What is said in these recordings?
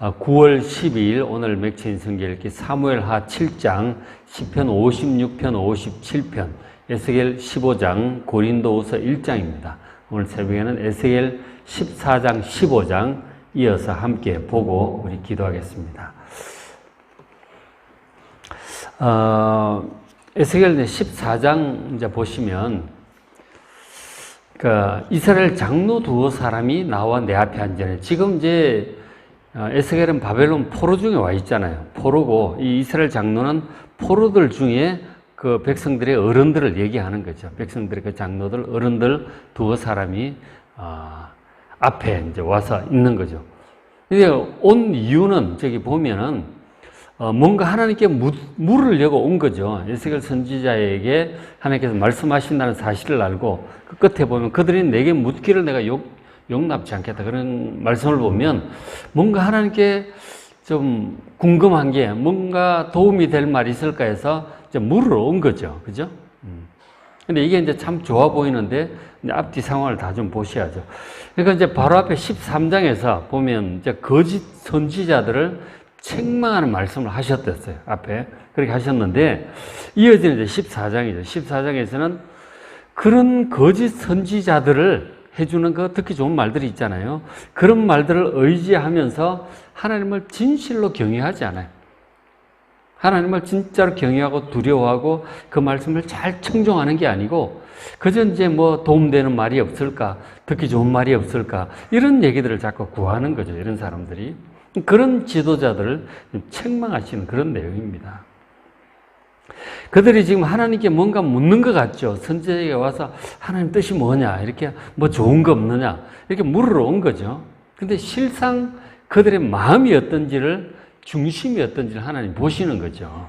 9월 12일 오늘 맥체인 성경 읽기 사무엘하 7장 10편 56편 57편 에스겔 15장 고린도후서 1장입니다. 오늘 새벽에는 에스겔 14장 15장 이어서 함께 보고 우리 기도하겠습니다. 어, 에스겔 14장 이제 보시면 그 이스라엘 장로 두어 사람이 나와 내 앞에 앉아요. 지금 이제 어, 에스겔은 바벨론 포로 중에 와 있잖아요. 포로고 이 이스라엘 장로는 포로들 중에 그 백성들의 어른들을 얘기하는 거죠. 백성들의 그 장로들 어른들 두어 사람이 어, 앞에 이제 와서 있는 거죠. 이제 온 이유는 저기 보면은 어, 뭔가 하나님께 묻, 물으려고 온 거죠. 에스겔 선지자에게 하나님께서 말씀하신다는 사실을 알고 그 끝에 보면 그들이 내게 묻기를 내가 욕, 용납지 않겠다. 그런 말씀을 보면 뭔가 하나님께 좀 궁금한 게 뭔가 도움이 될 말이 있을까 해서 이제 물으러 온 거죠. 그죠? 음. 근데 이게 이제 참 좋아 보이는데 앞뒤 상황을 다 좀 보셔야죠. 그러니까 이제 바로 앞에 13장에서 보면 이제 거짓 선지자들을 책망하는 말씀을 하셨댔어요. 앞에. 그렇게 하셨는데 이어지는 이제 14장이죠. 14장에서는 그런 거짓 선지자들을 해주는 그 듣기 좋은 말들이 있잖아요. 그런 말들을 의지하면서 하나님을 진실로 경외하지 않아요. 하나님을 진짜로 경외하고 두려워하고 그 말씀을 잘 청종하는 게 아니고 그저 이제 뭐 도움되는 말이 없을까, 듣기 좋은 말이 없을까 이런 얘기들을 자꾸 구하는 거죠. 이런 사람들이 그런 지도자들을 책망하시는 그런 내용입니다. 그들이 지금 하나님께 뭔가 묻는 것 같죠. 선지자에게 와서 하나님 뜻이 뭐냐, 이렇게 뭐 좋은 거 없느냐, 이렇게 물으러 온 거죠. 근데 실상 그들의 마음이 어떤지를, 중심이 어떤지를 하나님 보시는 거죠.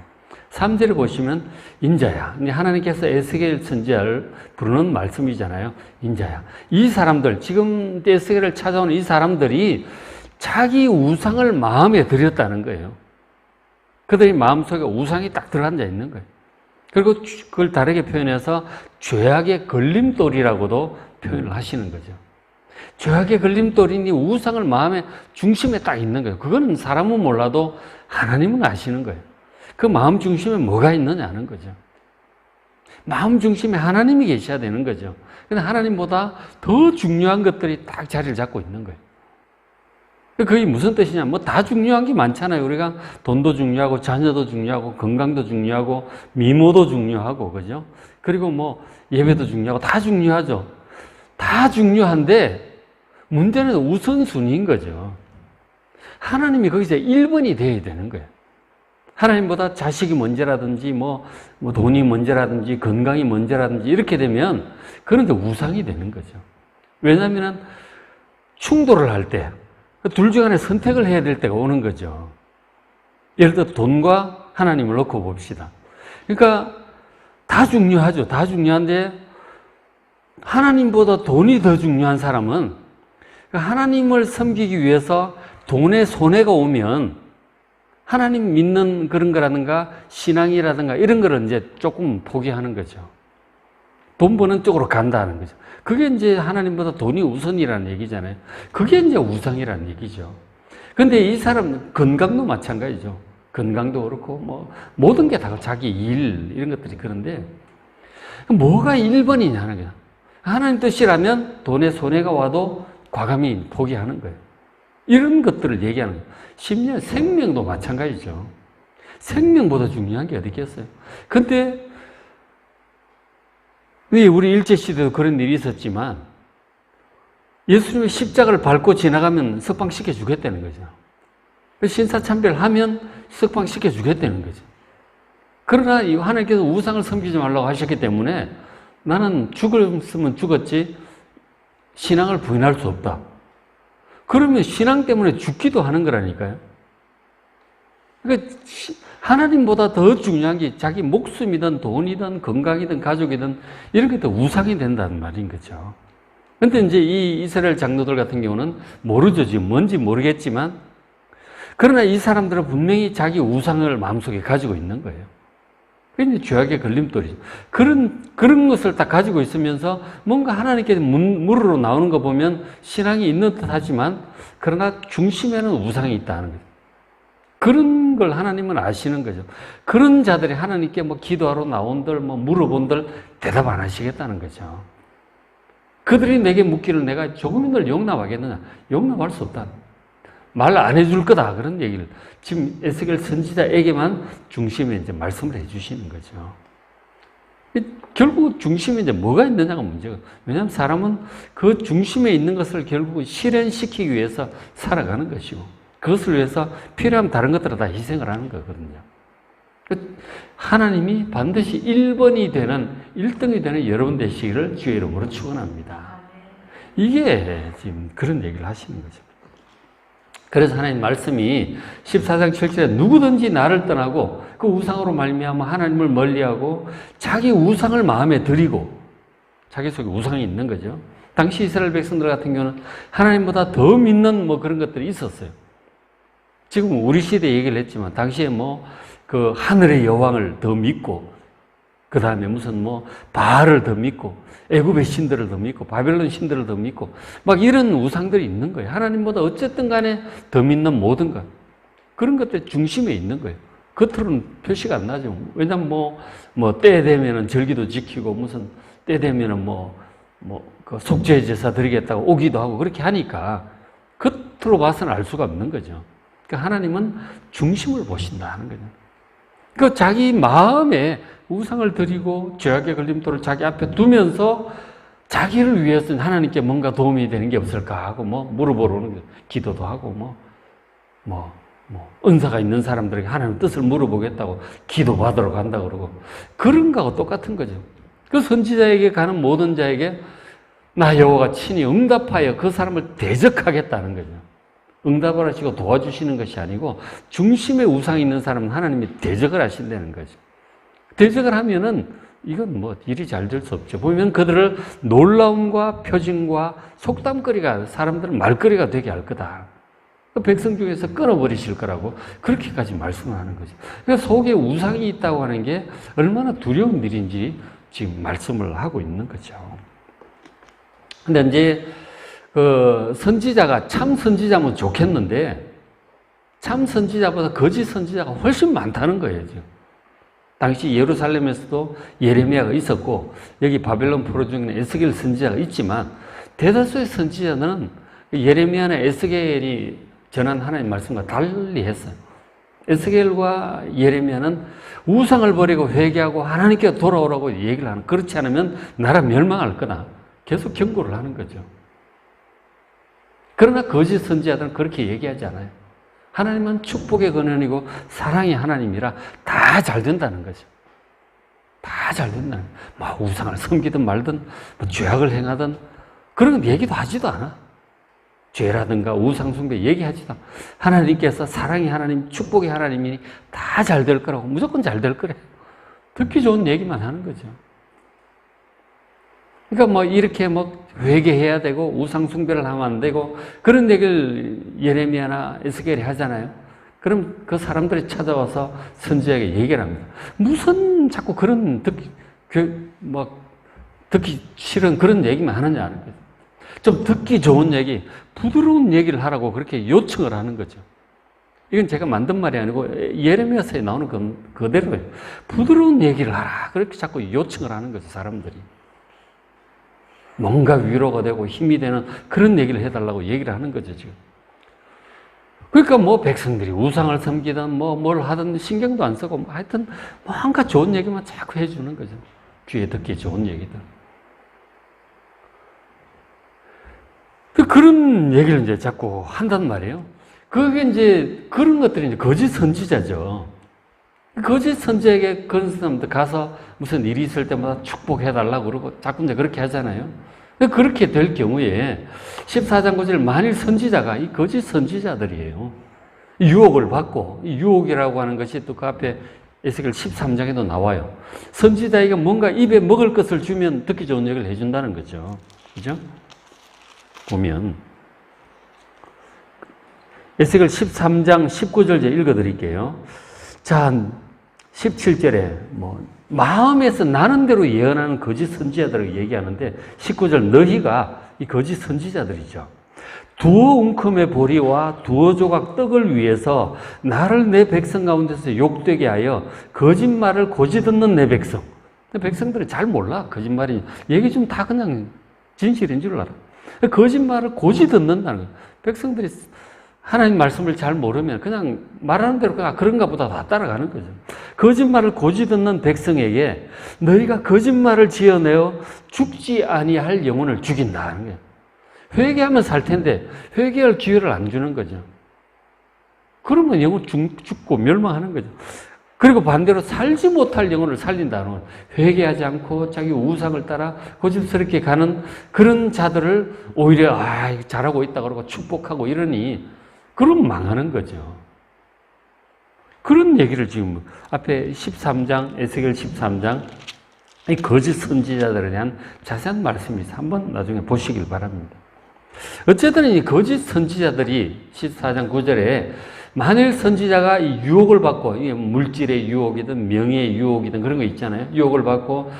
3절을 보시면, 인자야. 하나님께서 에스겔 선지자를 부르는 말씀이잖아요. 인자야. 이 사람들, 지금 에스겔을 찾아오는 이 사람들이 자기 우상을 마음에 들였다는 거예요. 그들의 마음속에 우상이 딱 들어앉아 있는 거예요. 그리고 그걸 다르게 표현해서 죄악의 걸림돌이라고도 표현을 하시는 거죠. 죄악의 걸림돌이니 우상을 마음의 중심에 딱 있는 거예요. 그거는 사람은 몰라도 하나님은 아시는 거예요. 그 마음 중심에 뭐가 있느냐는 거죠. 마음 중심에 하나님이 계셔야 되는 거죠. 근데 하나님보다 더 중요한 것들이 딱 자리를 잡고 있는 거예요. 그게 무슨 뜻이냐? 뭐 다 중요한 게 많잖아요. 우리가 돈도 중요하고, 자녀도 중요하고, 건강도 중요하고, 미모도 중요하고, 그죠? 그리고 뭐 예배도 중요하고, 다 중요하죠. 다 중요한데, 문제는 우선순위인 거죠. 하나님이 거기서 1번이 돼야 되는 거예요. 하나님보다 자식이 먼저라든지, 뭐, 뭐 돈이 먼저라든지, 건강이 먼저라든지, 이렇게 되면, 그런 게 우상이 되는 거죠. 왜냐하면, 충돌을 할 때, 둘중 하나 선택을 해야 될 때가 오는 거죠. 예를 들어 돈과 하나님을 놓고 봅시다. 그러니까 다 중요하죠. 다 중요한데 하나님보다 돈이 더 중요한 사람은 하나님을 섬기기 위해서 돈에 손해가 오면 하나님 믿는 그런 거라든가 신앙이라든가 이런 거를 이제 조금 포기하는 거죠. 돈 버는 쪽으로 간다는 거죠. 그게 이제 하나님보다 돈이 우선이라는 얘기잖아요. 그게 이제 우상이라는 얘기죠. 근데 이 사람 건강도 마찬가지죠. 건강도 그렇고 뭐 모든 게 다 자기 일 이런 것들이 그런데 뭐가 1번이냐는 거야. 하나님 뜻이라면 돈에 손해가 와도 과감히 포기하는 거예요. 이런 것들을 얘기하는 거예요. 심지어 생명도 마찬가지죠. 생명보다 중요한 게 어디 있겠어요. 근데 우리 일제시대도 그런 일이 있었지만 예수님의 십자가를 밟고 지나가면 석방시켜 주겠다는 거죠. 신사참배를 면 석방시켜 주겠다는 거죠. 그러나 하나님께서 우상을 섬기지 말라고 하셨기 때문에 나는 죽었으면 죽었지 신앙을 부인할 수 없다. 그러면 신앙 때문에 죽기도 하는 거라니까요. 그러니까 하나님보다 더 중요한 게 자기 목숨이든 돈이든 건강이든 가족이든 이런 게 더 우상이 된다는 말인 거죠. 근데 이제 이 이스라엘 장로들 같은 경우는 모르죠. 지금 뭔지 모르겠지만 그러나 이 사람들은 분명히 자기 우상을 마음속에 가지고 있는 거예요. 그게 죄악의 걸림돌이죠. 그런, 그런 것을 딱 가지고 있으면서 뭔가 하나님께 문, 물으로 나오는 거 보면 신앙이 있는 듯 하지만 그러나 중심에는 우상이 있다는 거죠. 그런 걸 하나님은 아시는 거죠. 그런 자들이 하나님께 뭐 기도하러 나온들, 뭐 물어본들 대답 안 하시겠다는 거죠. 그들이 내게 묻기를 내가 조금이들 용납하겠느냐? 용납할 수 없다. 말 안 해줄 거다. 그런 얘기를 지금 에스겔 선지자에게만 중심에 이제 말씀을 해주시는 거죠. 결국 중심에 이제 뭐가 있느냐가 문제가. 왜냐하면 사람은 그 중심에 있는 것을 결국 실현시키기 위해서 살아가는 것이고, 그것을 위해서 필요하면 다른 것들을 다 희생을 하는 거거든요. 그 하나님이 반드시 1번이 되는, 1등이 되는 여러분 되시기를 주의 이름으로 축원합니다. 이게 지금 그런 얘기를 하시는 거죠. 그래서 하나님 말씀이 14장 7절에 누구든지 나를 떠나고 그 우상으로 말미암아 하나님을 멀리하고 자기 우상을 마음에 들이고 자기 속에 우상이 있는 거죠. 당시 이스라엘 백성들 같은 경우는 하나님보다 더 믿는 뭐 그런 것들이 있었어요. 지금 우리 시대 얘기를 했지만 당시에 뭐 그 하늘의 여왕을 더 믿고 그 다음에 무슨 뭐 바알을 더 믿고 애굽의 신들을 더 믿고 바벨론 신들을 더 믿고 막 이런 우상들이 있는 거예요. 하나님보다 어쨌든 간에 더 믿는 모든 것 그런 것들 중심에 있는 거예요. 겉으로는 표시가 안 나죠. 왜냐면 뭐, 뭐, 때 되면은 절기도 지키고, 무슨, 때 되면은 뭐, 뭐, 그 속죄 제사 드리겠다고 오기도 하고, 그렇게 하니까, 겉으로 봐서는 알 수가 없는 거죠. 그러니까 하나님은 중심을 보신다 하는 거죠. 그 자기 마음에 우상을 드리고, 죄악의 걸림돌을 자기 앞에 두면서, 자기를 위해서 하나님께 뭔가 도움이 되는 게 없을까 하고, 뭐, 물어보러 오는 거죠. 기도도 하고, 뭐, 뭐, 뭐 은사가 있는 사람들에게 하나님 뜻을 물어보겠다고 기도 받으러 간다 그러고 그런 거하고 똑같은 거죠. 그 선지자에게 가는 모든 자에게 나 여호와가 친히 응답하여 그 사람을 대적하겠다는 거죠. 응답을 하시고 도와주시는 것이 아니고 중심에 우상이 있는 사람은 하나님이 대적을 하신다는 거죠. 대적을 하면은 이건 뭐 일이 잘 될 수 없죠. 보면 그들을 놀라움과 표징과 속담거리가 사람들은 말거리가 되게 할 거다. 그 백성 중에서 끊어버리실 거라고 그렇게까지 말씀을 하는 거죠. 그러니까 속에 우상이 있다고 하는 게 얼마나 두려운 일인지 지금 말씀을 하고 있는 거죠. 근데 이제 그 선지자가 참 선지자면 좋겠는데 참 선지자보다 거짓 선지자가 훨씬 많다는 거예요, 지금. 당시 예루살렘에서도 예레미야가 있었고 여기 바벨론 포로 중에는 에스겔 선지자가 있지만 대다수의 선지자는 예레미야나 에스겔이 전한 하나님 말씀과 달리 했어요. 에스겔과 예레미야는 우상을 버리고 회개하고 하나님께 돌아오라고 얘기를 하는 그렇지 않으면 나라 멸망할 거다. 계속 경고를 하는 거죠. 그러나 거짓 선지자들은 그렇게 얘기하지 않아요. 하나님은 축복의 근원이고 사랑의 하나님이라 다 잘 된다는 거죠. 다 잘 된다는 뭐 우상을 섬기든 말든 뭐 죄악을 행하든 그런 얘기도 하지도 않아. 죄라든가 우상숭배 얘기하지도 않아. 하나님께서 사랑의 하나님, 축복의 하나님이니 다 잘 될 거라고 무조건 잘 될 거래. 듣기 좋은 얘기만 하는 거죠. 그러니까 뭐 이렇게 뭐 회개해야 되고 우상숭배를 하면 안 되고 그런 얘기를 예레미야나 에스겔이 하잖아요. 그럼 그 사람들이 찾아와서 선지자에게 얘기를 합니다. 무슨 자꾸 그런 듣기, 그, 뭐, 듣기 싫은 그런 얘기만 하느냐 하는 거죠. 좀 듣기 좋은 얘기, 부드러운 얘기를 하라고 그렇게 요청을 하는 거죠. 이건 제가 만든 말이 아니고 예레미야서에 나오는 그, 그대로예요. 부드러운 얘기를 하라. 그렇게 자꾸 요청을 하는 거죠, 사람들이. 뭔가 위로가 되고 힘이 되는 그런 얘기를 해달라고 얘기를 하는 거죠, 지금. 그러니까 뭐 백성들이 우상을 섬기든 뭐 뭘 하든 신경도 안 쓰고 뭐 하여튼 뭔가 좋은 얘기만 자꾸 해주는 거죠. 귀에 듣기 좋은 얘기들. 그 그런 얘기를 이제 자꾸 한단 말이에요. 그게 이제 그런 것들이 이제 거짓 선지자죠. 거짓 선지에게 그런 사람들 가서 무슨 일이 있을 때마다 축복해달라고 그러고 자꾸 이제 그렇게 하잖아요. 그렇게 될 경우에 14장 9절 만일 선지자가 이 거짓 선지자들이에요. 유혹을 받고 이 유혹이라고 하는 것이 또 그 앞에 에스겔 13장에도 나와요. 선지자에게 뭔가 입에 먹을 것을 주면 듣기 좋은 얘기를 해준다는 거죠. 그죠? 보면 에스겔 13장 19절 제가 읽어드릴게요. 자, 17절에 뭐 마음에서 나는 대로 예언하는 거짓 선지자들을 얘기하는데 19절 너희가 이 거짓 선지자들이죠. 두어 웅큼의 보리와 두어 조각 떡을 위해서 나를 내 백성 가운데서 욕되게 하여 거짓말을 고지 듣는 내 백성. 근데 백성들이 잘 몰라. 거짓말이. 얘기 좀 다 그냥 진실인 줄 알아. 거짓말을 고지 듣는다는 거예요. 백성들이 하나님 말씀을 잘 모르면 그냥 말하는 대로 그냥 그런가 보다 다 따라가는 거죠. 거짓말을 고지 듣는 백성에게 너희가 거짓말을 지어내어 죽지 아니할 영혼을 죽인다는 거예요. 회개하면 살 텐데 회개할 기회를 안 주는 거죠. 그러면 영혼 죽, 죽고 멸망하는 거죠. 그리고 반대로 살지 못할 영혼을 살린다는 건 회개하지 않고 자기 우상을 따라 고집스럽게 가는 그런 자들을 오히려 아 잘하고 있다 그러고 축복하고 이러니 그럼 망하는 거죠. 그런 얘기를 지금 앞에 13장 에스겔 13장 이 거짓 선지자들에 대한 자세한 말씀이. 한번 나중에 보시길 바랍니다. 어쨌든 이 거짓 선지자들이 14장 9절에 만일 선지자가 이 유혹을 받고 물질의 유혹이든 명예의 유혹이든 그런 거 있잖아요. 유혹을 받고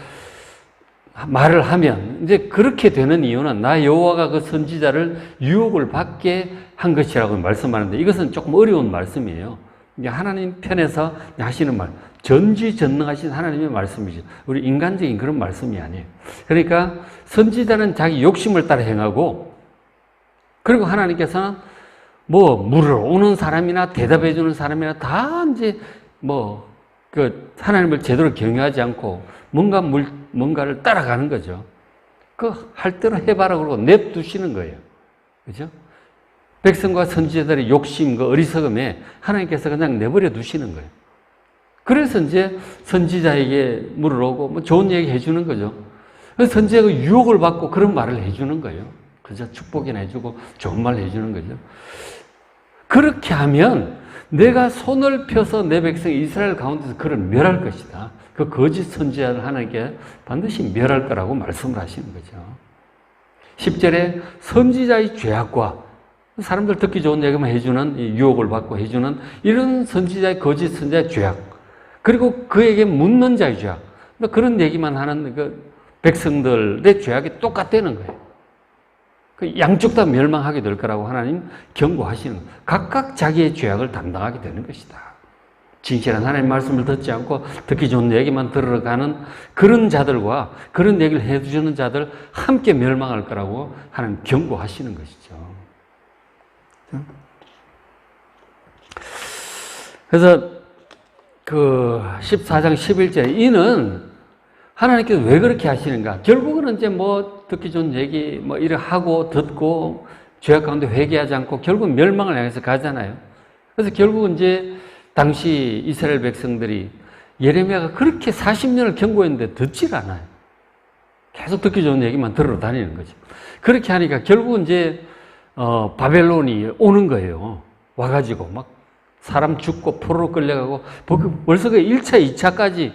말을 하면 이제 그렇게 되는 이유는 나 여호와가 그 선지자를 유혹을 받게 한 것이라고 말씀하는데 이것은 조금 어려운 말씀이에요. 이게 하나님 편에서 하시는 말, 전지전능하신 하나님의 말씀이죠. 우리 인간적인 그런 말씀이 아니에요. 그러니까 선지자는 자기 욕심을 따라 행하고 그리고 하나님께서는 뭐 물을 오는 사람이나 대답해 주는 사람이나 다 이제 뭐 그 하나님을 제대로 경외하지 않고 뭔가 물 뭔가를 따라가는 거죠. 그 할 대로 해봐라 그러고 냅두시는 거예요. 그죠? 백성과 선지자들의 욕심, 그 어리석음에 하나님께서 그냥 내버려 두시는 거예요. 그래서 이제 선지자에게 물을 오고 뭐 좋은 얘기 해주는 거죠. 선지자가 유혹을 받고 그런 말을 해주는 거예요. 그저 축복이나 해주고 좋은 말 해주는 거죠. 그렇게 하면 내가 손을 펴서 내 백성 이스라엘 가운데서 그를 멸할 것이다. 그 거짓 선지자를 하나님께 반드시 멸할 거라고 말씀을 하시는 거죠. 10절에 선지자의 죄악과 사람들 듣기 좋은 얘기만 해주는 유혹을 받고 해주는 이런 선지자의 거짓 선지자의 죄악 그리고 그에게 묻는 자의 죄악 그런 얘기만 하는 그 백성들의 죄악이 똑같다는 거예요. 그 양쪽 다 멸망하게 될 거라고 하나님 경고하시는. 각각 자기의 죄악을 담당하게 되는 것이다. 진실한 하나님 말씀을 듣지 않고 듣기 좋은 얘기만 들어가는 그런 자들과 그런 얘기를 해주는 자들 함께 멸망할 거라고 하나님 경고하시는 것이죠. 그래서 그 14장 11절 이는 하나님께서 왜 그렇게 하시는가? 결국은 이제 뭐 듣기 좋은 얘기 뭐 이래 하고 듣고 죄악 가운데 회개하지 않고 결국 멸망을 향해서 가잖아요. 그래서 결국은 이제 당시 이스라엘 백성들이 예레미야가 그렇게 40년을 경고했는데 듣질 않아요. 계속 듣기 좋은 얘기만 들어 다니는 거죠. 그렇게 하니까 결국은 이제 어, 바벨론이 오는 거예요. 와가지고 막 사람 죽고 포로로 끌려가고 벌써 그 1차, 2차까지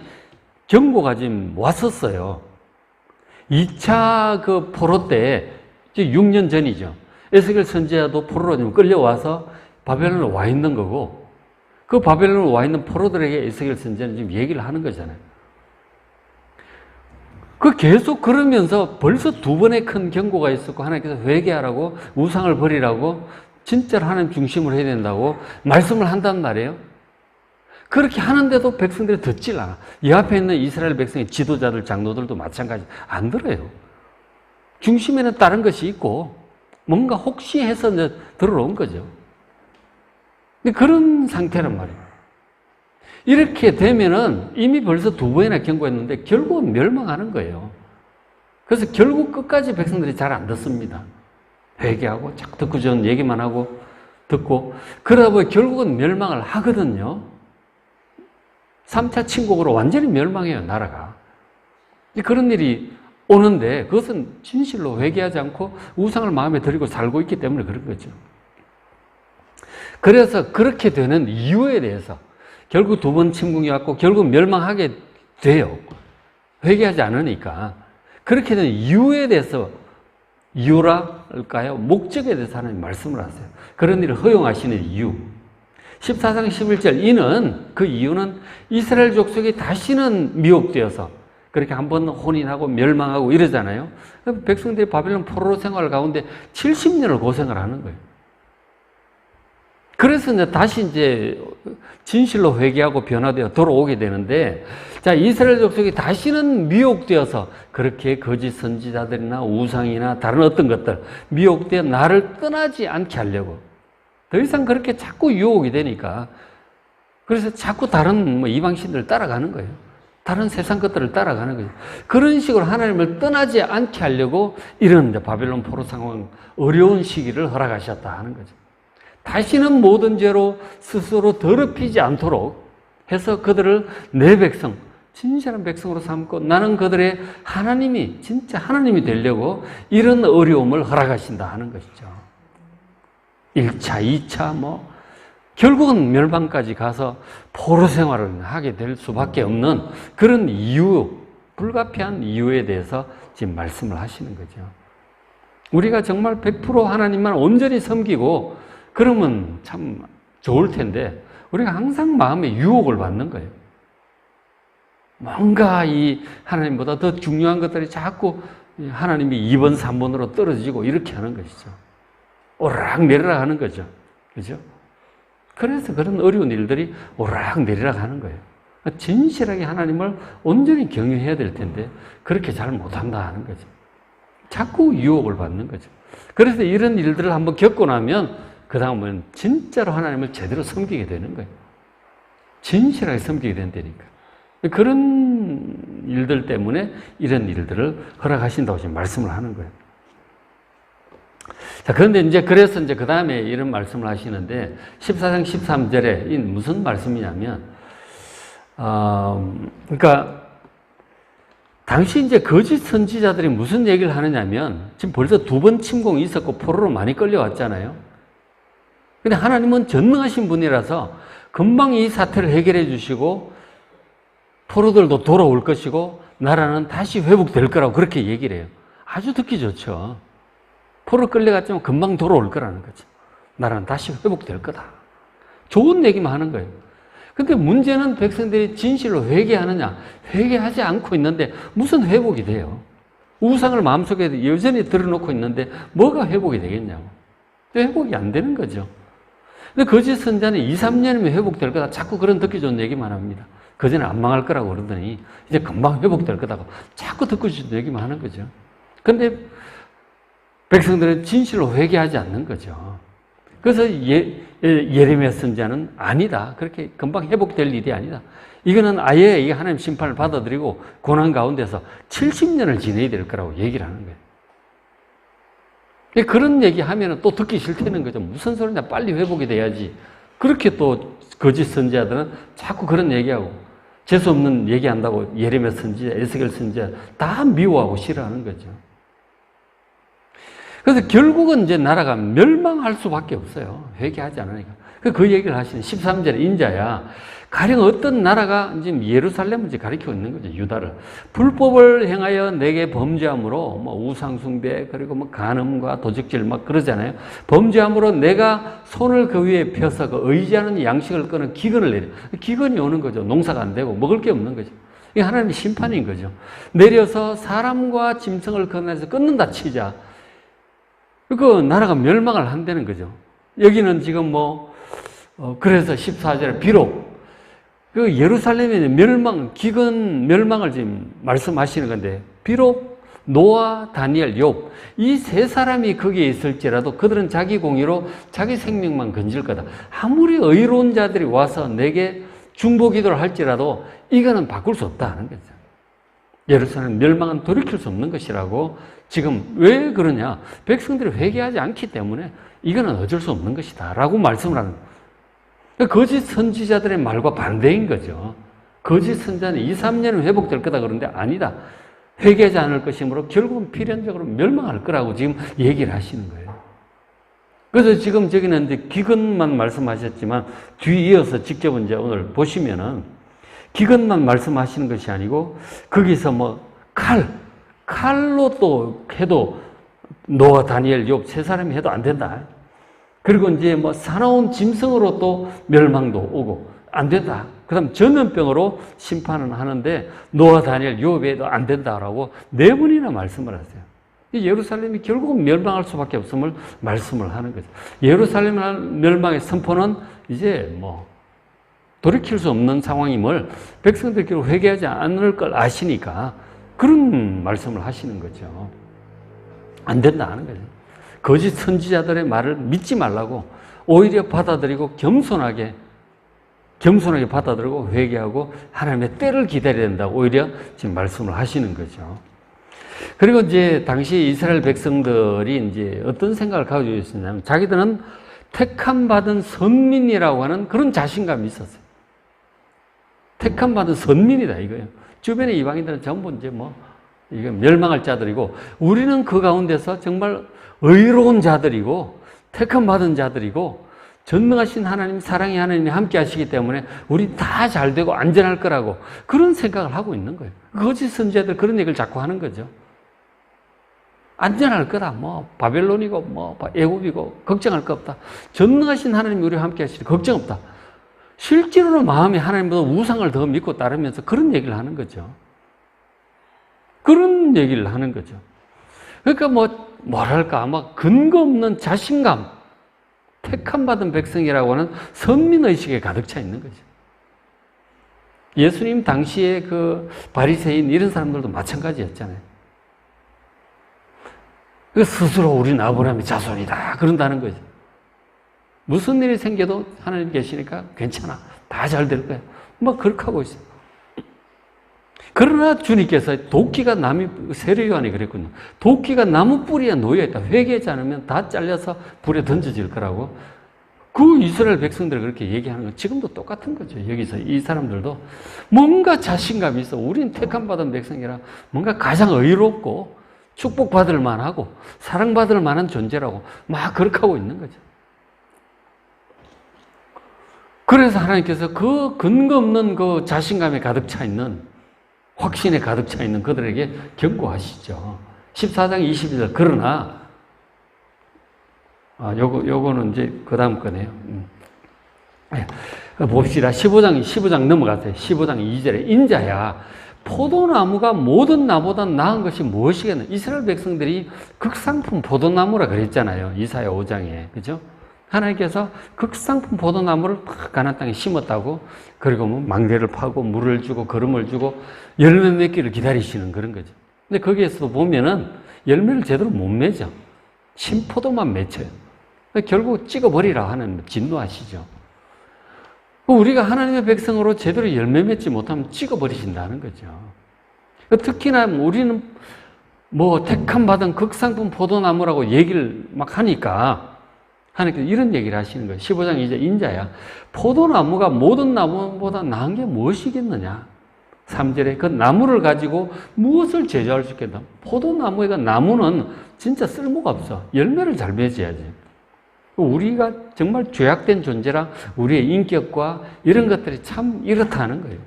경고가 지금 왔었어요. 2차 그 포로 때, 이제 6년 전이죠. 에스겔 선지자도 포로로 좀 끌려와서 바벨론에 와 있는 거고, 그 바벨론에 와 있는 포로들에게 에스겔 선지자는 지금 얘기를 하는 거잖아요. 그 계속 그러면서 벌써 두 번의 큰 경고가 있었고, 하나님께서 회개하라고, 우상을 버리라고, 진짜로 하나님 중심으로 해야 된다고 말씀을 한단 말이에요. 그렇게 하는데도 백성들이 듣질 않아. 이 앞에 있는 이스라엘 백성의 지도자들, 장로들도 마찬가지. 안 들어요. 중심에는 다른 것이 있고, 뭔가 혹시 해서 들어온 거죠. 그런 상태란 말이에요. 이렇게 되면은 이미 벌써 두 번이나 경고했는데 결국은 멸망하는 거예요. 그래서 결국 끝까지 백성들이 잘 안 듣습니다. 회개하고 자꾸 듣고 좋은 얘기만 하고 듣고 그러다 보니 결국은 멸망을 하거든요. 3차 침국으로 완전히 멸망해요, 나라가. 그런 일이 오는데 그것은 진실로 회개하지 않고 우상을 마음에 들이고 살고 있기 때문에 그런 거죠. 그래서 그렇게 되는 이유에 대해서 결국 두 번 침국이 왔고 결국 멸망하게 돼요. 회개하지 않으니까. 그렇게 된 이유에 대해서 이유랄까요? 목적에 대해서 하나님 말씀을 하세요. 그런 일을 허용하시는 이유. 14장 11절 이는 그 이유는 이스라엘 족속이 다시는 미혹되어서 그렇게 한 번 혼인하고 멸망하고 이러잖아요. 백성들이 바벨론 포로 생활 가운데 70년을 고생을 하는 거예요. 그래서 이제 다시 이제 진실로 회개하고 변화되어 돌아오게 되는데, 자, 이스라엘 족속이 다시는 미혹되어서 그렇게 거짓 선지자들이나 우상이나 다른 어떤 것들, 미혹되어 나를 떠나지 않게 하려고. 더 이상 그렇게 자꾸 유혹이 되니까, 그래서 자꾸 다른 뭐 이방신들을 따라가는 거예요. 다른 세상 것들을 따라가는 거예요. 그런 식으로 하나님을 떠나지 않게 하려고 이런 바벨론 포로 상황, 어려운 시기를 허락하셨다 하는 거죠. 다시는 모든 죄로 스스로 더럽히지 않도록 해서 그들을 내 백성, 진실한 백성으로 삼고 나는 그들의 하나님이, 진짜 하나님이 되려고 이런 어려움을 허락하신다 하는 것이죠. 1차, 2차, 뭐, 결국은 멸망까지 가서 포로 생활을 하게 될 수밖에 없는 그런 이유, 불가피한 이유에 대해서 지금 말씀을 하시는 거죠. 우리가 정말 100% 하나님만 온전히 섬기고 그러면 참 좋을 텐데 우리가 항상 마음에 유혹을 받는 거예요. 뭔가 이 하나님보다 더 중요한 것들이 자꾸 하나님이 2번, 3번으로 떨어지고 이렇게 하는 것이죠. 오르락 내리락 하는 거죠. 그죠? 그래서 그런 어려운 일들이 오르락 내리락 하는 거예요. 진실하게 하나님을 온전히 경외해야 될 텐데 그렇게 잘 못한다 하는 거죠. 자꾸 유혹을 받는 거죠. 그래서 이런 일들을 한번 겪고 나면 그 다음은 진짜로 하나님을 제대로 섬기게 되는 거예요. 진실하게 섬기게 된다니까. 그런 일들 때문에 이런 일들을 허락하신다고 지금 말씀을 하는 거예요. 자, 그런데 이제 그래서 이제 그 다음에 이런 말씀을 하시는데 14장 13절에 이 무슨 말씀이냐면, 어, 그러니까 당시 이제 거짓 선지자들이 무슨 얘기를 하느냐면 지금 벌써 두 번 침공이 있었고 포로로 많이 끌려왔잖아요. 근데 하나님은 전능하신 분이라서 금방 이 사태를 해결해 주시고 포로들도 돌아올 것이고 나라는 다시 회복될 거라고 그렇게 얘기를 해요. 아주 듣기 좋죠. 포로 끌려갔지만 금방 돌아올 거라는 거죠. 나라는 다시 회복될 거다. 좋은 얘기만 하는 거예요. 근데 문제는 백성들이 진실로 회개하느냐? 회개하지 않고 있는데 무슨 회복이 돼요? 우상을 마음속에 여전히 들어놓고 있는데 뭐가 회복이 되겠냐고. 회복이 안 되는 거죠. 근데 거짓 선자는 2, 3년이면 회복될 거다. 자꾸 그런 듣기 좋은 얘기만 합니다. 그전에 안 망할 거라고 그러더니 이제 금방 회복될 거다고 자꾸 듣고 싶은 얘기만 하는 거죠. 근데 백성들은 진실로 회개하지 않는 거죠. 그래서 예, 예레미야 선자는 아니다. 그렇게 금방 회복될 일이 아니다. 이거는 아예 이 하나님 심판을 받아들이고 고난 가운데서 70년을 지내야 될 거라고 얘기를 하는 거예요. 그런 얘기 하면 또 듣기 싫다는 거죠. 무슨 소리냐. 빨리 회복이 돼야지. 그렇게 또 거짓 선지자들은 자꾸 그런 얘기하고 재수 없는 얘기한다고 예레미야 선지자, 에스겔 선지자 다 미워하고 싫어하는 거죠. 그래서 결국은 이제 나라가 멸망할 수밖에 없어요. 회개하지 않으니까. 그 얘기를 하시는 13절 인자야. 가령 어떤 나라가 지금 예루살렘을 가리키고 있는 거죠. 유다를. 불법을 행하여 내게 범죄함으로 뭐 우상숭배 그리고 뭐 간음과 도적질 막 그러잖아요. 범죄함으로 내가 손을 그 위에 펴서 그 의지하는 양식을 끄는 기근을 내려. 기근이 오는 거죠. 농사가 안 되고 먹을 게 없는 거죠. 이게 하나님의 심판인 거죠. 내려서 사람과 짐승을 건너서 끊는다 치자. 그 나라가 멸망을 한다는 거죠. 여기는 지금 뭐, 어, 그래서 14절에 비록 그 예루살렘의 멸망, 기근 멸망을 지금 말씀하시는 건데, 비록 노아, 다니엘, 욥, 이 세 사람이 거기에 있을지라도 그들은 자기 공의로 자기 생명만 건질 거다. 아무리 의로운 자들이 와서 내게 중보 기도를 할지라도 이거는 바꿀 수 없다 하는 거죠. 예루살렘 멸망은 돌이킬 수 없는 것이라고 지금 왜 그러냐? 백성들이 회개하지 않기 때문에 이거는 어쩔 수 없는 것이다. 라고 말씀을 하는 거예요. 거짓 선지자들의 말과 반대인 거죠. 거짓 선자는 2, 3년은 회복될 거다 그러는데 아니다. 회개하지 않을 것이므로 결국은 필연적으로 멸망할 거라고 지금 얘기를 하시는 거예요. 그래서 지금 저기는 이제 기근만 말씀하셨지만 뒤 이어서 직접 이제 오늘 보시면은 기근만 말씀하시는 것이 아니고 거기서 뭐 칼, 칼로 또 해도 노아, 다니엘, 욥세 사람이 해도 안 된다. 그리고 이제 뭐 사나운 짐승으로 또 멸망도 오고 안 된다. 그다음 전염병으로 심판은 하는데 노아 다니엘 요배도 안 된다라고 네 번이나 말씀을 하세요. 이 예루살렘이 결국은 멸망할 수밖에 없음을 말씀을 하는 거죠. 예루살렘 멸망의 선포는 이제 뭐 돌이킬 수 없는 상황임을 백성들끼리 회개하지 않을 걸 아시니까 그런 말씀을 하시는 거죠. 안 된다 하는 거죠. 거짓 선지자들의 말을 믿지 말라고 오히려 받아들이고 겸손하게 겸손하게 받아들이고 회개하고 하나님의 때를 기다려야 된다고 오히려 지금 말씀을 하시는 거죠. 그리고 이제 당시 이스라엘 백성들이 이제 어떤 생각을 가지고 있었냐면 자기들은 택함 받은 선민이라고 하는 그런 자신감이 있었어요. 택함 받은 선민이다 이거예요. 주변의 이방인들은 전부 이제 뭐 이거 멸망할 자들이고 우리는 그 가운데서 정말 의로운 자들이고 택함 받은 자들이고 전능하신 하나님 사랑의 하나님이 함께 하시기 때문에 우리 다 잘 되고 안전할 거라고 그런 생각을 하고 있는 거예요. 거짓 선지자들 그런 얘기를 자꾸 하는 거죠. 안전할 거다. 뭐 바벨론이고 뭐 애굽이고 걱정할 거 없다. 전능하신 하나님이 우리와 함께 하시니 걱정 없다. 실제로는 마음이 하나님보다 우상을 더 믿고 따르면서 그런 얘기를 하는 거죠. 그런 얘기를 하는 거죠. 그러니까 뭐 뭐랄까 아마 근거 없는 자신감, 택함 받은 백성이라고 하는 선민 의식에 가득 차 있는 거죠. 예수님 당시에 그 바리새인 이런 사람들도 마찬가지였잖아요. 그 스스로 우리는 아브라함의 자손이다 그런다는 거죠. 무슨 일이 생겨도 하나님 계시니까 괜찮아. 다 잘 될 거야. 막 그렇게 하고 있어요. 그러나 주님께서 도끼가 나무, 세례요한이 그랬군요. 도끼가 나무 뿌리에 놓여 있다. 회개하지 않으면 다 잘려서 불에 던져질 거라고. 그 이스라엘 백성들 그렇게 얘기하는 건 지금도 똑같은 거죠. 여기서 이 사람들도 뭔가 자신감이 있어. 우린 택함받은 백성이라 뭔가 가장 의롭고 축복받을 만하고 사랑받을 만한 존재라고 막 그렇게 하고 있는 거죠. 그래서 하나님께서 그 근거 없는 그 자신감에 가득 차 있는 확신에 가득 차 있는 그들에게 경고하시죠. 14장 22절. 그러나, 아, 요거, 요거는 이제 그 다음 거네요. 음. 예. 봅시다. 15장, 15장 넘어가세요. 15장 2절에. 인자야, 포도나무가 모든 나보다 나은 것이 무엇이겠나? 이스라엘 백성들이 극상품 포도나무라 그랬잖아요. 이사야 5장에. 그죠? 하나님께서 극상품 포도나무를 막 가난 땅에 심었다고 그리고 뭐 망대를 파고 물을 주고 거름을 주고 열매 맺기를 기다리시는 그런 거죠. 근데 거기에서도 보면은 열매를 제대로 못 맺어. 신포도만 맺혀요. 결국 찍어버리라 하는 진노하시죠. 우리가 하나님의 백성으로 제대로 열매 맺지 못하면 찍어버리신다는 거죠. 특히나 우리는 뭐 택함 받은 극상품 포도나무라고 얘기를 막 하니까 하나님께서 이런 얘기를 하시는 거예요. 15장 이제 인자야. 포도나무가 모든 나무보다 나은 게 무엇이겠느냐? 3절에 그 나무를 가지고 무엇을 제조할 수 있겠다? 포도나무의 그 나무는 진짜 쓸모가 없어. 열매를 잘 맺어야지. 우리가 정말 죄악된 존재라 우리의 인격과 이런 것들이 참 이렇다는 거예요.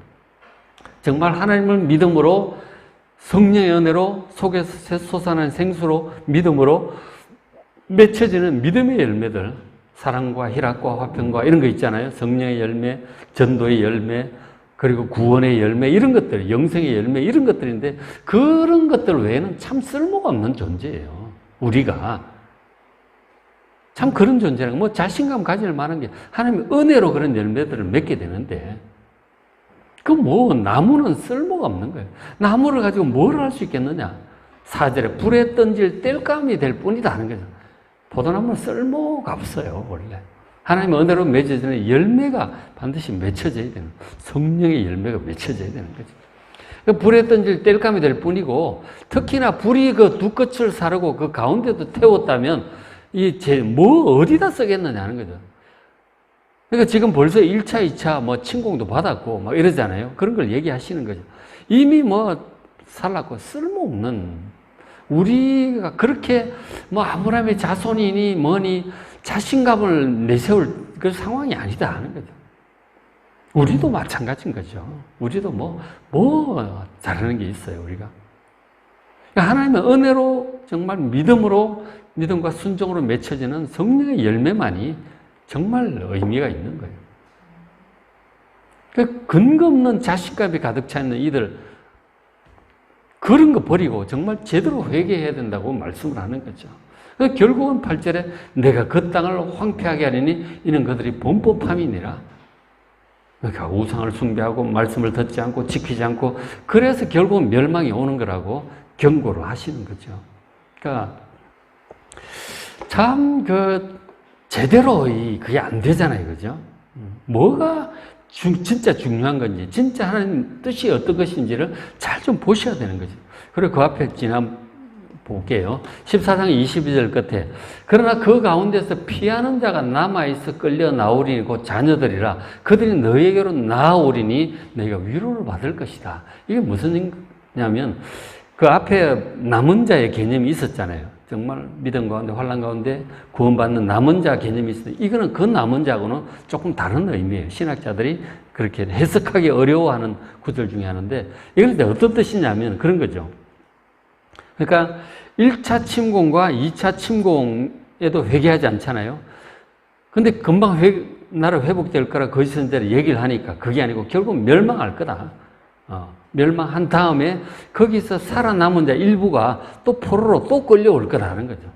정말 하나님을 믿음으로 성령의 은혜로 속에서 솟아난 생수로 믿음으로 맺혀지는 믿음의 열매들, 사랑과 희락과 화평과 이런 거 있잖아요. 성령의 열매, 전도의 열매, 그리고 구원의 열매, 이런 것들, 영생의 열매, 이런 것들인데, 그런 것들 외에는 참 쓸모가 없는 존재예요. 우리가. 참 그런 존재라는 뭐 자신감 가질 만한 게 하나님의 은혜로 그런 열매들을 맺게 되는데, 그 뭐, 나무는 쓸모가 없는 거예요. 나무를 가지고 뭘 할 수 있겠느냐? 사절에 불에 던질 땔감이 될 뿐이다 하는 거죠. 포도나무는 쓸모가 없어요, 원래. 하나님 은혜로 맺어지는 열매가 반드시 맺혀져야 되는, 성령의 열매가 맺혀져야 되는 거죠. 그 불에 던질 땔감이 될 뿐이고, 특히나 불이 그 두 끝을 사르고 그 가운데도 태웠다면, 이 제, 뭐, 어디다 쓰겠느냐 하는 거죠. 그러니까 지금 벌써 1차, 2차 뭐 침공도 받았고, 막 이러잖아요. 그런 걸 얘기하시는 거죠. 이미 뭐, 살랐고, 쓸모없는 우리가 그렇게 뭐 아브라함의 자손이니 뭐니 자신감을 내세울 그 상황이 아니다 하는 거죠. 우리도 마찬가지인 거죠. 우리도 뭐, 뭐 잘하는 게 있어요, 우리가. 그러니까 하나님의 은혜로 정말 믿음으로 믿음과 순종으로 맺혀지는 성령의 열매만이 정말 의미가 있는 거예요. 그 근거 없는 자신감이 가득 차 있는 이들 그런 거 버리고 정말 제대로 회개해야 된다고 말씀을 하는 거죠. 그 결국은 8절에 내가 그 땅을 황폐하게 하리니 이는 그들이 범법함이니라. 그러니까 우상을 숭배하고 말씀을 듣지 않고 지키지 않고 그래서 결국은 멸망이 오는 거라고 경고를 하시는 거죠. 그러니까 참 그 제대로 이 그게 안 되잖아요, 그죠? 뭐가 중- 진짜 중요한 건지, 진짜 하나님 뜻이 어떤 것인지를 잘 좀 보셔야 되는 거죠. 그리고 그 앞에 지난 볼게요. 14장 22절 끝에 그러나 그 가운데서 피하는 자가 남아있어 끌려 나오리니 곧 자녀들이라 그들이 너에게로 나오리니 너희가 위로를 받을 것이다. 이게 무슨 얘기냐면 그 앞에 남은 자의 개념이 있었잖아요. 정말 믿음 가운데 환란 가운데 구원받는 남은 자 개념이 있었는데 이거는 그 남은 자하고는 조금 다른 의미예요. 신학자들이 그렇게 해석하기 어려워하는 구절 중에 하나인데 이걸 어떤 뜻이냐면 그런 거죠. 그러니까 1차 침공과 2차 침공에도 회개하지 않잖아요. 근데 금방 회, 나라 회복될 거라 거짓 선제를 얘기를 하니까 그게 아니고 결국 멸망할 거다. 어, 멸망한 다음에 거기서 살아남은 자 일부가 또 포로로 또 끌려올 거라는 거죠.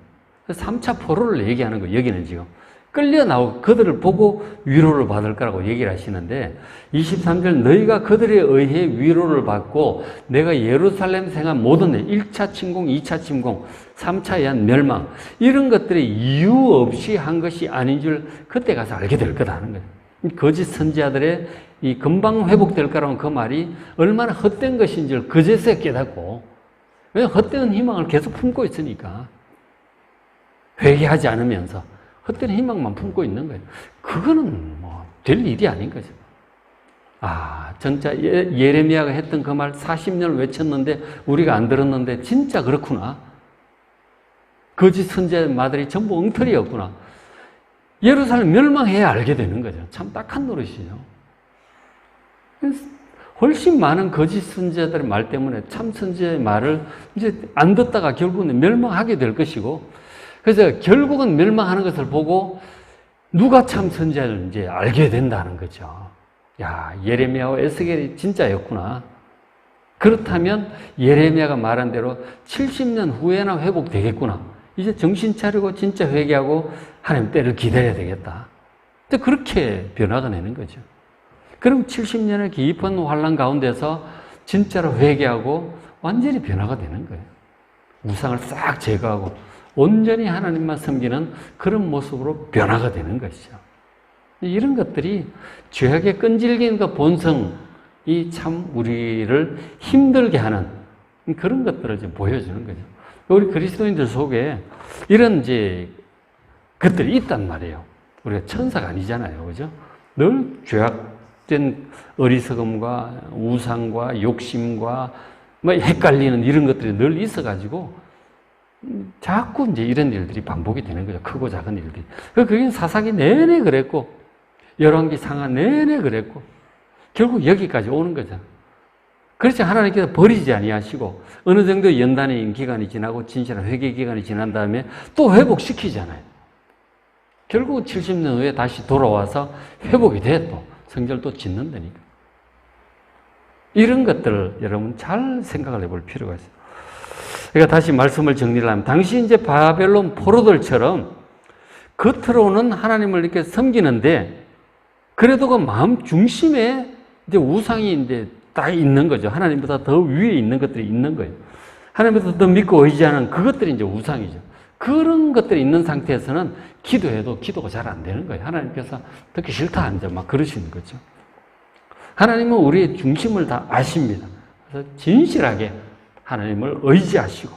3차 포로를 얘기하는 거예요. 여기는 지금. 끌려 나오 그들을 보고 위로를 받을 거라고 얘기를 하시는데 23절 너희가 그들에 의해 위로를 받고 내가 예루살렘 생한 모든 일 1차 침공, 2차 침공, 3차에 의한 멸망 이런 것들이 이유 없이 한 것이 아닌 줄 그때 가서 알게 될 거다는 거예요. 거짓 선지자들의 이 금방 회복될 거라는 그 말이 얼마나 헛된 것인지를 그제서야 깨닫고 왜 헛된 희망을 계속 품고 있으니까 회개하지 않으면서 헛된 희망만 품고 있는 거예요. 그거는 뭐 될 일이 아닌 거죠. 아, 진짜 예, 예레미야가 했던 그 말 40년을 외쳤는데 우리가 안 들었는데 진짜 그렇구나. 거짓 선지자들이 전부 엉터리였구나. 예루살렘 멸망해야 알게 되는 거죠. 참 딱한 노릇이죠. 훨씬 많은 거짓 선지자들의 말 때문에 참 선지자의 말을 이제 안 듣다가 결국은 멸망하게 될 것이고, 그래서 결국은 멸망하는 것을 보고 누가 참 선지자를 이제 알게 된다는 거죠. 야, 예레미야와 에스겔이 진짜였구나. 그렇다면 예레미야가 말한 대로 70년 후에나 회복되겠구나. 이제 정신 차리고 진짜 회개하고 하나님 때를 기다려야 되겠다. 근데 그렇게 변화가 되는 거죠. 그럼 70년의 깊은 환란 가운데서 진짜로 회개하고 완전히 변화가 되는 거예요. 우상을 싹 제거하고 온전히 하나님만 섬기는 그런 모습으로 변화가 되는 것이죠. 이런 것들이 죄악의 끈질긴 그 본성이 참 우리를 힘들게 하는 그런 것들을 좀 보여주는 거죠. 우리 그리스도인들 속에 이런 이제 것들이 있단 말이에요. 우리가 천사가 아니잖아요. 그죠? 늘 죄악된 어리석음과 우상과 욕심과 뭐 헷갈리는 이런 것들이 늘 있어가지고 자꾸 이제 이런 일들이 반복이 되는 거죠. 크고 작은 일들이. 그게 사사기 내내 그랬고, 열왕기 상하 내내 그랬고, 결국 여기까지 오는 거죠. 그렇지 하나님께서 버리지 아니하시고 어느 정도 연단의 기간이 지나고 진실한 회개 기간이 지난 다음에 또 회복시키잖아요. 결국은 70년 후에 다시 돌아와서 회복이 돼 또 성전을 또 짓는다니까. 이런 것들을 여러분 잘 생각을 해볼 필요가 있어요. 그러니까 다시 말씀을 정리를 하면 당시 이제 바벨론 포로들처럼 겉으로는 하나님을 이렇게 섬기는데 그래도 그 마음 중심에 이제 우상이 이제 다 있는 거죠. 하나님보다 더 위에 있는 것들이 있는 거예요. 하나님보다 더 믿고 의지하는 그것들이 이제 우상이죠. 그런 것들이 있는 상태에서는 기도해도 기도가 잘 안 되는 거예요. 하나님께서 듣기 싫다 앉아 막 그러시는 거죠. 하나님은 우리의 중심을 다 아십니다. 그래서 진실하게 하나님을 의지하시고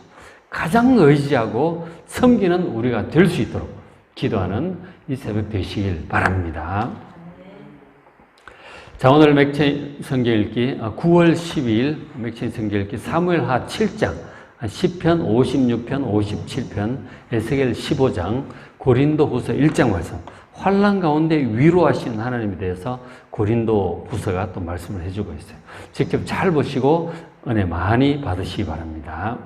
가장 의지하고 섬기는 우리가 될 수 있도록 기도하는 이 새벽 되시길 바랍니다. 자, 오늘 맥체인 성경 읽기 9월 12일 맥체인 성경 읽기 사무엘하 7장 10편, 56편, 57편, 에스겔 15장, 고린도 후서 1장 말씀. 환란 가운데 위로하시는 하나님에 대해서 고린도 후서가 또 말씀을 해주고 있어요. 직접 잘 보시고 은혜 많이 받으시기 바랍니다.